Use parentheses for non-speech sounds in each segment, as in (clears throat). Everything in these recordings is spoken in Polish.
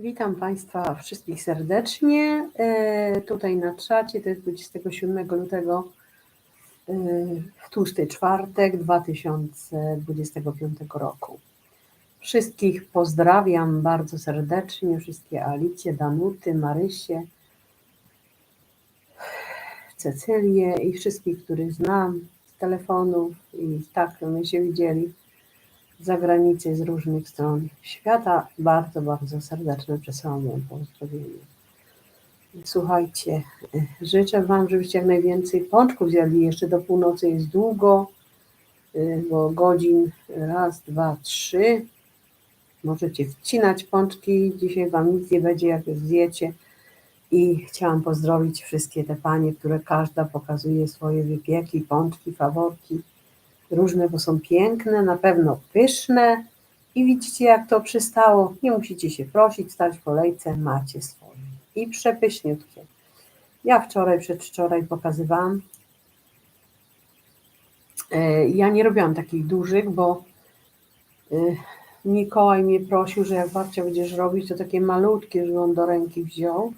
Witam Państwa wszystkich serdecznie. E, Tutaj na czacie to jest 27 lutego e, w tłusty czwartek 2025 roku. Wszystkich pozdrawiam bardzo serdecznie, wszystkie Alicje, Danuty, Marysie, Cecylię i wszystkich, których znam z telefonów i tak my się widzieli zagranicy, z różnych stron świata. Bardzo, bardzo serdeczne przesyłam wam pozdrowienie. Słuchajcie, y, życzę Wam, żebyście jak najwięcej pączków zjadli. Jeszcze do północy jest długo, y, bo godzin raz, dwa, trzy. Możecie wcinać pączki. Dzisiaj Wam nic nie będzie, jak zjecie. I chciałam pozdrowić wszystkie te panie, które każda pokazuje swoje wypieki, pączki, faworki różne, bo są piękne, na pewno pyszne i widzicie jak to przystało. Nie musicie się prosić, stać w kolejce, macie swoje. I przepyszniutkie. Ja wczoraj, przedwczoraj pokazywałam. E, Ja nie robiłam takich dużych, bo e, Mikołaj mnie prosił, że jak babcia będziesz robić, to takie malutkie, żeby on do ręki wziął.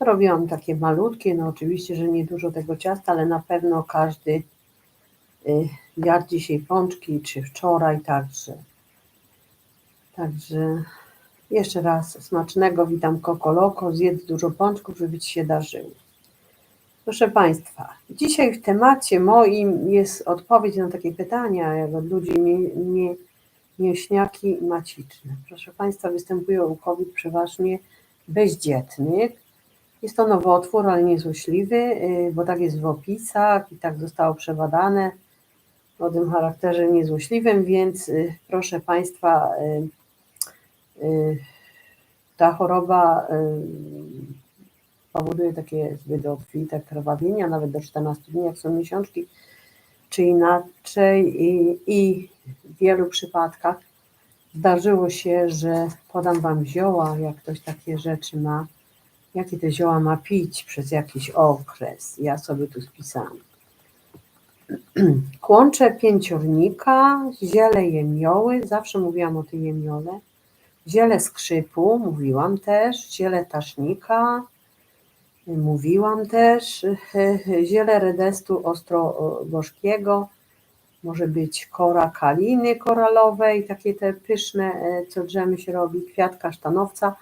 Robiłam takie malutkie, no oczywiście, że nie dużo tego ciasta, ale na pewno każdy y, jadł dzisiaj pączki, czy wczoraj, także. Także jeszcze raz smacznego, witam Koko Loko, zjedz dużo pączków, żeby Ci się darzyło. Proszę Państwa, dzisiaj w temacie moim jest odpowiedź na takie pytania, jak od ludzi nie, nie, mięśniaki maciczne. Proszę Państwa, występują u kobiet przeważnie bezdzietnych. Jest to nowotwór, ale nie złośliwy, y, bo tak jest w opisach i tak zostało przebadane o tym charakterze niezłośliwym, więc y, proszę Państwa, y, y, ta choroba powoduje takie zbyt obfite krwawienia, nawet do 14 dni, jak są miesiączki, czy inaczej i, i w wielu przypadkach zdarzyło się, że podam Wam zioła, jak ktoś takie rzeczy ma, jakie te zioła ma pić przez jakiś okres. Ja sobie tu spisałam. (clears throat) Kłącze pięciornika, ziele jemioły, zawsze mówiłam o tej jemiole, ziele skrzypu, mówiłam też, ziele tasznika, mówiłam też, (laughs) ziele redestu ostrogorzkiego, może być kora kaliny koralowej, takie te pyszne, e, co drzemy się robi, kwiat kasztanowca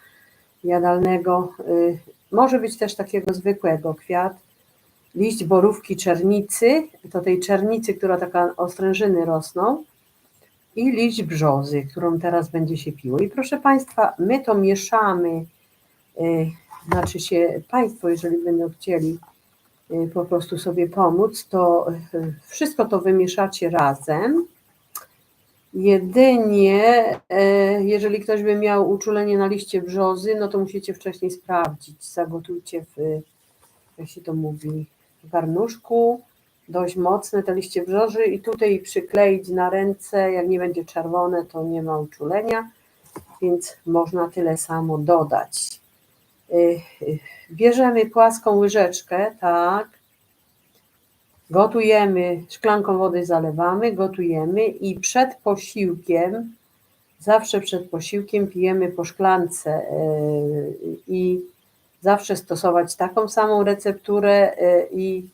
jadalnego, y, może być też takiego zwykłego kwiat, liść borówki czernicy, to tej czernicy, która taka ostrężyny rosną, i liść brzozy, którą teraz będzie się piło. I proszę Państwa, my to mieszamy, y, znaczy się Państwo, jeżeli będą chcieli y, po prostu sobie pomóc, to y, wszystko to wymieszacie razem. Jedynie, jeżeli ktoś by miał uczulenie na liście brzozy, no to musicie wcześniej sprawdzić. Zagotujcie w, jak się to mówi, garnuszku, dość mocne te liście brzozy i tutaj przykleić na ręce, jak nie będzie czerwone, to nie ma uczulenia, więc można tyle samo dodać. Y, y, bierzemy płaską łyżeczkę, tak, gotujemy, szklanką wody zalewamy, gotujemy i przed posiłkiem, zawsze przed posiłkiem pijemy po szklance y, i zawsze stosować taką samą recepturę i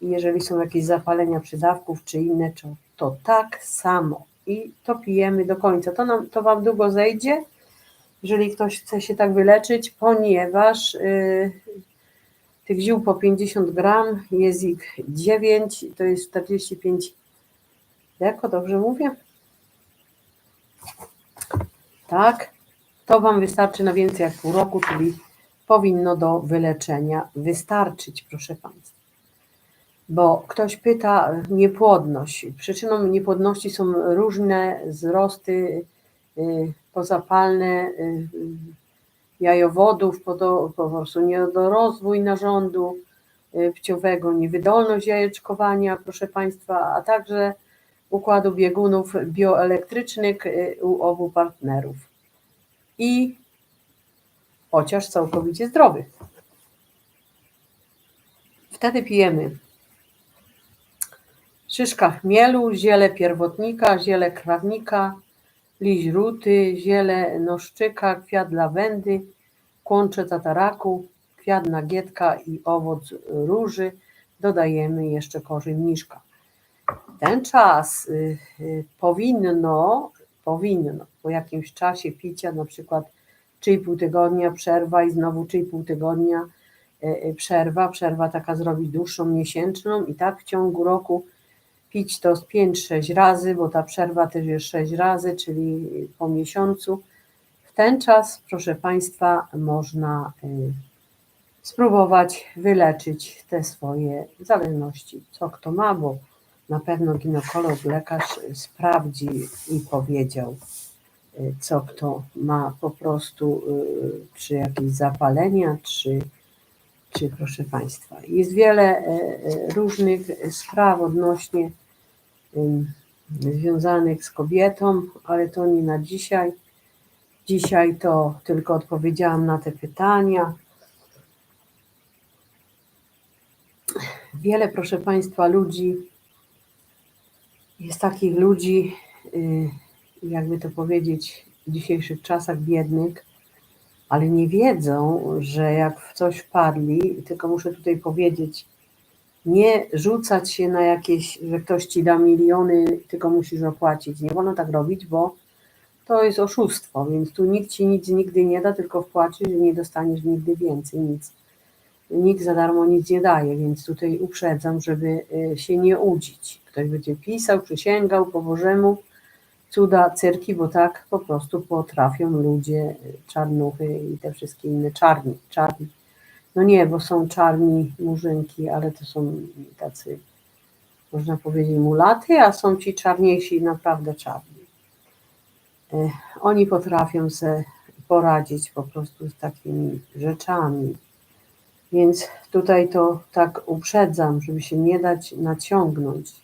jeżeli są jakieś zapalenia przydawków czy inne, to, tak samo. I to pijemy do końca. To, nam, to Wam długo zejdzie, jeżeli ktoś chce się tak wyleczyć, ponieważ yy, tych ziół po 50 gram, jest ich 9, to jest 45 deko, dobrze mówię? Tak, to Wam wystarczy na więcej jak pół roku, czyli powinno do wyleczenia wystarczyć, proszę Państwa bo ktoś pyta niepłodność. Przyczyną niepłodności są różne wzrosty y, pozapalne y, jajowodów, po prostu niedorozwój narządu y, płciowego, niewydolność jajeczkowania, proszę Państwa, a także układu biegunów bioelektrycznych u obu partnerów. I chociaż całkowicie zdrowych. Wtedy pijemy szyszka chmielu, ziele pierwotnika, ziele krawnika, liść ruty, ziele noszczyka, kwiat lawendy, kłącze tataraku, kwiat nagietka i owoc róży. Dodajemy jeszcze korzeń mniszka. Ten czas y, y, powinno, powinno po jakimś czasie picia, na przykład 3,5 tygodnia przerwa i znowu 3,5 tygodnia y, y, przerwa, przerwa taka zrobić dłuższą, miesięczną i tak w ciągu roku pić to z 5-6 razy, bo ta przerwa też jest 6 razy, czyli po miesiącu. W ten czas, proszę Państwa, można y, spróbować wyleczyć te swoje zależności, co kto ma, bo na pewno ginekolog, lekarz sprawdzi i powiedział, co kto ma po prostu, y, czy jakieś zapalenia, czy, czy proszę Państwa. Jest wiele y, różnych spraw odnośnie związanych z kobietą, ale to nie na dzisiaj. Dzisiaj to tylko odpowiedziałam na te pytania. Wiele, proszę Państwa, ludzi, jest takich ludzi, y, jakby to powiedzieć, w dzisiejszych czasach biednych, ale nie wiedzą, że jak w coś wpadli, tylko muszę tutaj powiedzieć, nie rzucać się na jakieś, że ktoś ci da miliony, tylko musisz opłacić. Nie wolno tak robić, bo to jest oszustwo, więc tu nikt ci nic nigdy nie da, tylko wpłacisz i nie dostaniesz nigdy więcej, nic. Nikt za darmo nic nie daje, więc tutaj uprzedzam, żeby y, się nie udzić. Ktoś będzie pisał, przysięgał po Bożemu, cuda, cyrki, bo tak po prostu potrafią ludzie, czarnuchy i te wszystkie inne czarni, czarni. No nie, bo są czarni murzynki, ale to są tacy, można powiedzieć, mulaty, a są ci czarniejsi, naprawdę czarni. E, Oni potrafią sobie poradzić po prostu z takimi rzeczami. Więc tutaj to tak uprzedzam, żeby się nie dać naciągnąć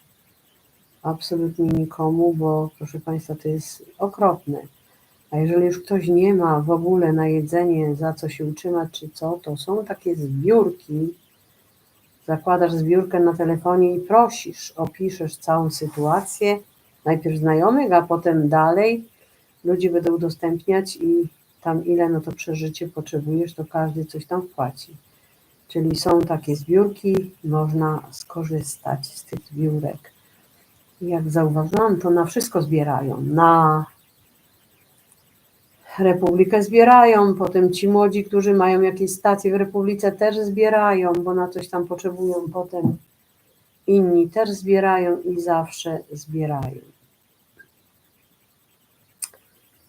absolutnie nikomu, bo proszę Państwa, to jest okropne. A jeżeli już ktoś nie ma w ogóle na jedzenie, za co się utrzymać, czy co, to są takie zbiórki. Zakładasz zbiórkę na telefonie i prosisz, opiszesz całą sytuację, najpierw znajomych, a potem dalej. Ludzie będą udostępniać i tam ile no to przeżycie potrzebujesz, to każdy coś tam wpłaci. Czyli są takie zbiórki, można skorzystać z tych zbiórek. Jak zauważyłam, to na wszystko zbierają. Na Republikę zbierają, potem ci młodzi, którzy mają jakieś stacje w Republice też zbierają, bo na coś tam potrzebują, potem inni też zbierają i zawsze zbierają.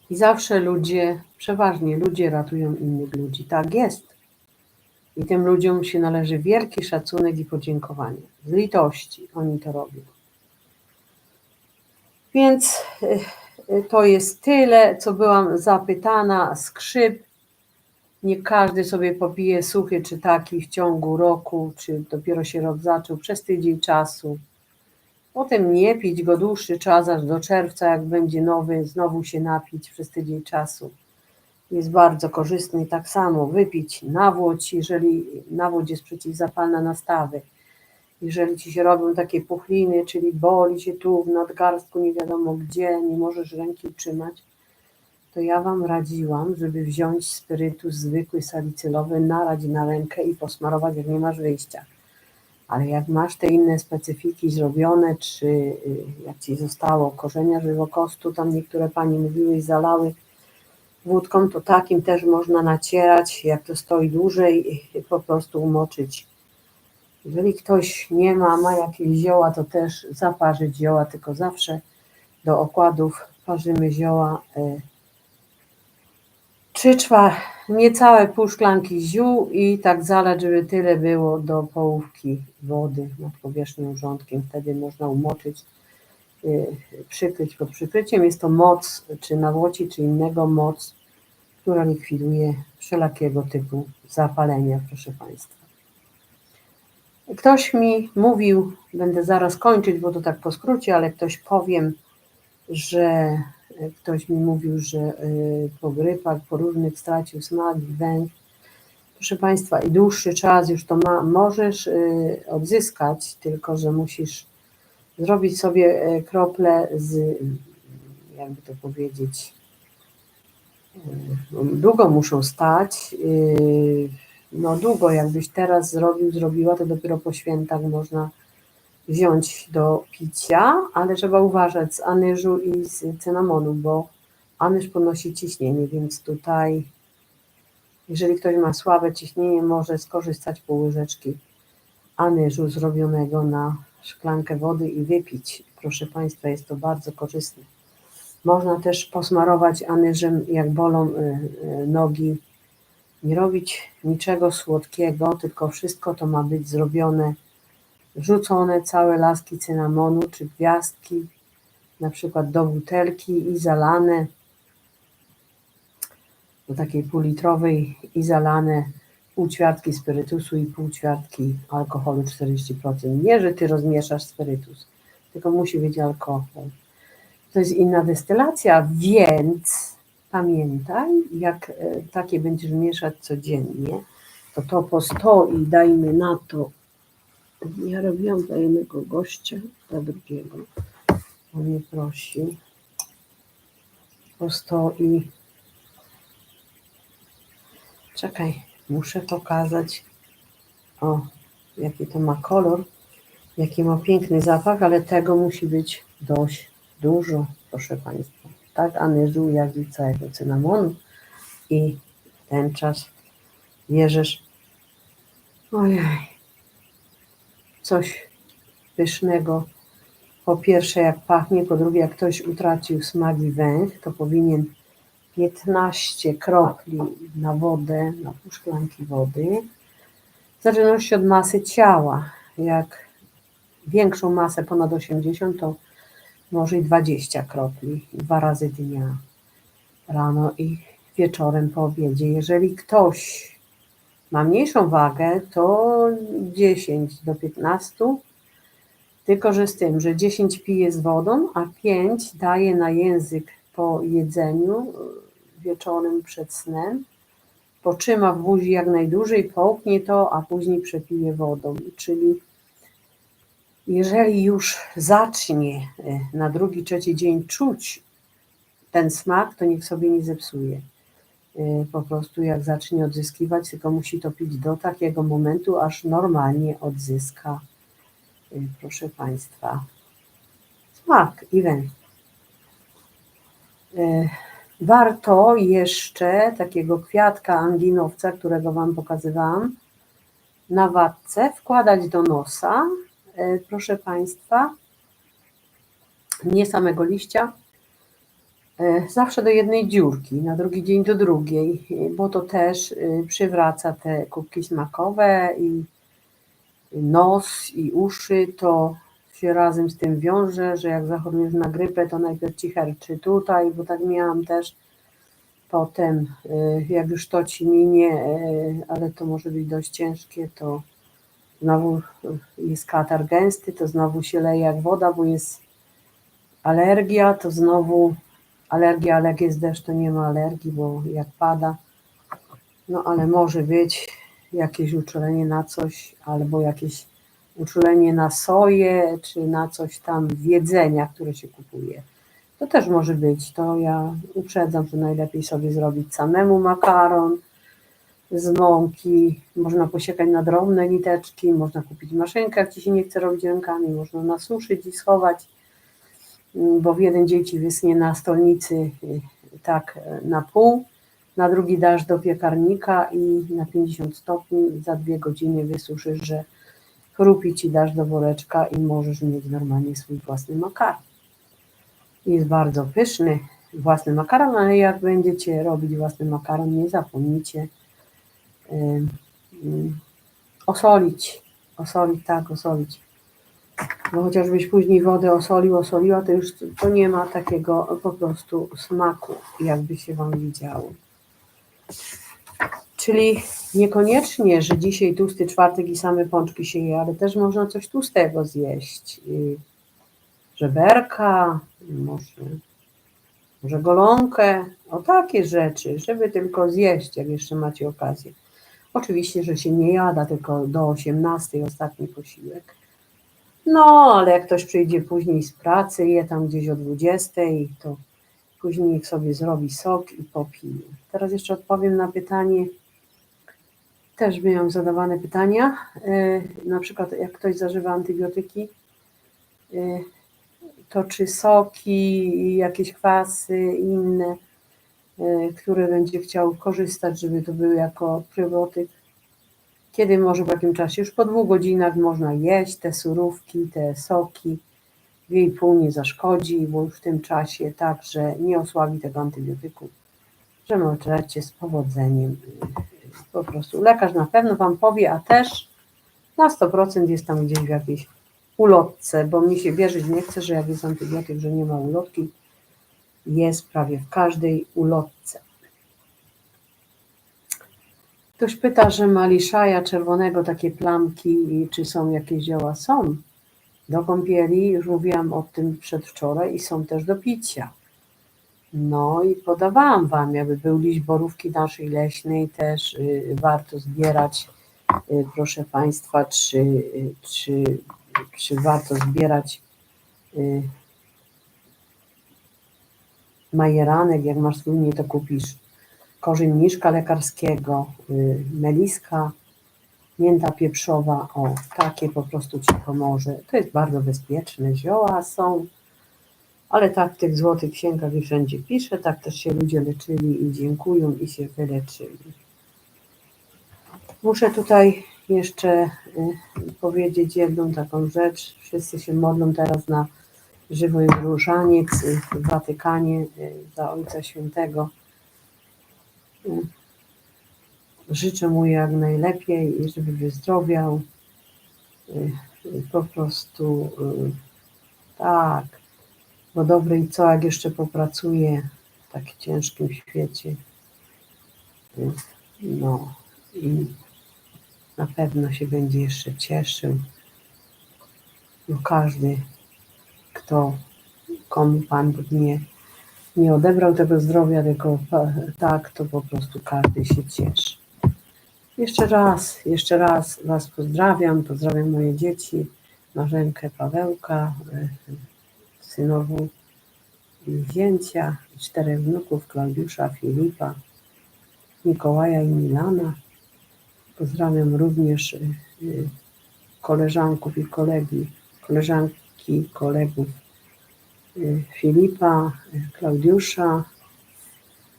I zawsze ludzie, przeważnie ludzie ratują innych ludzi. Tak jest. I tym ludziom się należy wielki szacunek i podziękowanie. Z litości oni to robią. Więc y, y, to jest tyle, co byłam zapytana. Skrzyp. Nie każdy sobie popije suchy czy taki w ciągu roku, czy dopiero się rok zaczął, przez tydzień czasu. Potem nie pić go dłuższy czas, aż do czerwca, jak będzie nowy, znowu się napić przez tydzień czasu. Jest bardzo korzystny. Tak samo wypić nawłoć, jeżeli nawłoć jest przeciwzapalna nastawy. Jeżeli ci się robią takie puchliny, czyli boli się tu w nadgarstku, nie wiadomo gdzie, nie możesz ręki utrzymać, to ja Wam radziłam, żeby wziąć spirytus zwykły salicylowy, nalać na rękę i posmarować, jak nie masz wyjścia. Ale jak masz te inne specyfiki zrobione, czy y, jak Ci zostało korzenia żywokostu, tam niektóre Pani mówiły i zalały wódką, to takim też można nacierać, jak to stoi dłużej, po prostu umoczyć. Jeżeli ktoś nie ma, ma jakieś zioła, to też zaparzyć zioła, tylko zawsze do okładów parzymy zioła y, trzy niecałe pół szklanki ziół i tak zalać, żeby tyle było do połówki wody nad powierzchnią rządkiem. Wtedy można umoczyć, y, przykryć pod przykryciem. Jest to moc, czy nawłoci, czy innego moc, która likwiduje wszelakiego typu zapalenia, proszę Państwa. Ktoś mi mówił, będę zaraz kończyć, bo to tak po skrócie, ale ktoś powiem, że ktoś mi mówił, że y, po grypach, po różnych stracił smak, węch. Proszę Państwa, i dłuższy czas już to ma, możesz y, odzyskać, tylko że musisz zrobić sobie krople z jakby to powiedzieć, długo muszą stać. No długo, jakbyś teraz zrobił, zrobiła, to dopiero po świętach można wziąć do picia, ale trzeba uważać z anyżu i z cynamonu, bo anyż podnosi ciśnienie, więc tutaj jeżeli ktoś ma słabe ciśnienie, może skorzystać pół łyżeczki anyżu zrobionego na szklankę wody i wypić. Proszę Państwa, jest to bardzo korzystne. Można też posmarować anyżem, jak bolą y, y, nogi. Nie robić niczego słodkiego, tylko wszystko to ma być zrobione, wrzucone całe laski cynamonu czy gwiazdki, na przykład do butelki i zalane do takiej półlitrowej i zalane pół ćwiartki spirytusu i pół ćwiartki alkoholu 40%. Nie, że ty rozmieszasz spirytus, tylko musi być alkohol. To jest inna destylacja, więc pamiętaj, jak e, takie będziesz mieszać codziennie, to to po 100 i dajmy na to, ja robiłam dla jednego gościa, dla drugiego, on mnie prosił, po 100 i Czekaj, muszę pokazać. O, jaki to ma kolor, jaki ma piękny zapach, ale tego musi być dość dużo, proszę Państwa. Tak anyżu, jak i całego cynamonu. I ten czas bierzesz, ojej, coś pysznego. Po pierwsze, jak pachnie, po drugie, jak ktoś utracił smak i węch, to powinien 15 kropli na wodę, na pół szklanki wody, w zależności od masy ciała. Jak większą masę ponad 80, to może i 20 kropli dwa razy dnia, rano i wieczorem po obiedzie. Jeżeli ktoś ma mniejszą wagę, to 10 do 15, tylko że z tym, że 10 pije z wodą, a 5 daje na język po jedzeniu wieczorem przed snem, potrzyma w buzi jak najdłużej, połknie to, a później przepije wodą. Czyli jeżeli już zacznie e, na drugi, trzeci dzień czuć ten smak, to niech sobie nie zepsuje. E, Po prostu jak zacznie odzyskiwać, tylko musi to pić do takiego momentu, aż normalnie odzyska, e, proszę Państwa, smak i węch. Warto jeszcze takiego kwiatka anginowca, którego Wam pokazywałam, na watce wkładać do nosa, proszę Państwa, nie samego liścia, e, zawsze do jednej dziurki, na drugi dzień do drugiej, e, bo to też e, przywraca te kubki smakowe i nos i uszy, to się razem z tym wiąże, że jak zachorujesz na grypę, to najpierw ci herczy tutaj, bo tak miałam też. Potem, jak już to ci minie, ale to może być dość ciężkie, to znowu jest katar gęsty, to znowu się leje jak woda, bo jest alergia, to znowu alergia, ale jak jest deszcz, to nie ma alergii, bo jak pada, no ale może być jakieś uczulenie na coś, albo jakieś uczulenie na soję, czy na coś tam w jedzenia, które się kupuje. To też może być. To ja uprzedzam, że najlepiej sobie zrobić samemu makaron z mąki. Można posiekać na drobne liteczki, można kupić maszynkę, jak ci się nie chce robić rękami, można nasuszyć i schować, mm, bo w jeden dzień ci wyschnie na stolnicy y, tak y, na pół, na drugi dasz do piekarnika i na 50 stopni za dwie godziny wysuszysz, że chrupi ci dasz do woreczka i możesz mieć normalnie swój własny makaron. Jest bardzo pyszny własny makaron, ale jak będziecie robić własny makaron, nie zapomnijcie osolić. Osolić, tak, osolić. Bo chociażbyś później wodę osolił, osoliła, to już to nie ma takiego po prostu smaku, jakby się Wam widziało. Czyli niekoniecznie, że dzisiaj tłusty czwartek i same pączki się je, ale też można coś tłustego zjeść. Y, Żeberka, może, może golonkę, o takie rzeczy, żeby tylko zjeść, jak jeszcze macie okazję. Oczywiście, że się nie jada, tylko do 18 ostatni posiłek. No, ale jak ktoś przyjdzie później z pracy, je tam gdzieś o 20, to Później sobie zrobi sok i popije. Teraz jeszcze odpowiem na pytanie. Też miałam zadawane pytania. E, Na przykład, jak ktoś zażywa antybiotyki, e, to czy soki, jakieś kwasy inne, e, które będzie chciał korzystać, żeby to były jako probiotyk, kiedy może w jakim czasie? Już po dwóch godzinach można jeść te surówki, te soki. Dwie i pół nie zaszkodzi, bo już w tym czasie także nie osłabi tego antybiotyku, że możecie z powodzeniem po prostu. Lekarz na pewno Wam powie, a też na 100% jest tam gdzieś w jakiejś ulotce, bo mi się wierzyć nie chce, że jak jest antybiotyk, że nie ma ulotki. Jest prawie w każdej ulotce. Ktoś pyta, że ma liszaja czerwonego takie plamki czy są jakieś zioła? Są. Do kąpieli, już mówiłam o tym przedwczoraj i są też do picia. No i podawałam Wam, jakby był liść borówki naszej leśnej, też y, warto zbierać, y, proszę Państwa, czy, y, czy, czy warto zbierać y, majeranek, jak masz słynnie, to kupisz korzeń mniszka lekarskiego, y, meliska, mięta pieprzowa, o, takie po prostu Ci pomoże. To jest bardzo bezpieczne, zioła są, ale tak w tych złotych księgach i wszędzie pisze, tak też się ludzie leczyli i dziękują i się wyleczyli. Muszę tutaj jeszcze y, powiedzieć jedną taką rzecz. Wszyscy się modlą teraz na żywy różaniec y, w Watykanie y, za Ojca Świętego. Y, Życzę mu jak najlepiej i żeby wyzdrowiał. Y, Po prostu tak, bo dobry i co jak jeszcze popracuje w tak ciężkim świecie. No i na pewno się będzie jeszcze cieszył. No każdy, kto komu Pan Bóg nie, nie odebrał tego zdrowia, tylko pa- tak, to po prostu każdy się cieszy. Jeszcze raz, jeszcze raz Was pozdrawiam, pozdrawiam moje dzieci, Marzenkę, Pawełka, y, synową i zięcia, czterech wnuków, Klaudiusza, Filipa, Mikołaja i Milana. Pozdrawiam również y, koleżanków i kolegi, koleżanki, kolegów y, Filipa, Klaudiusza,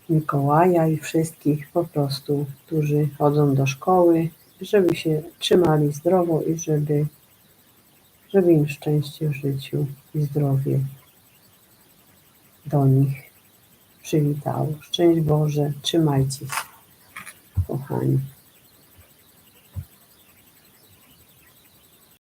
Mikołaja i wszystkich po prostu, którzy chodzą do szkoły, żeby się trzymali zdrowo i żeby, żeby im szczęście w życiu i zdrowie do nich przywitało. Szczęść Boże, trzymajcie się, kochani.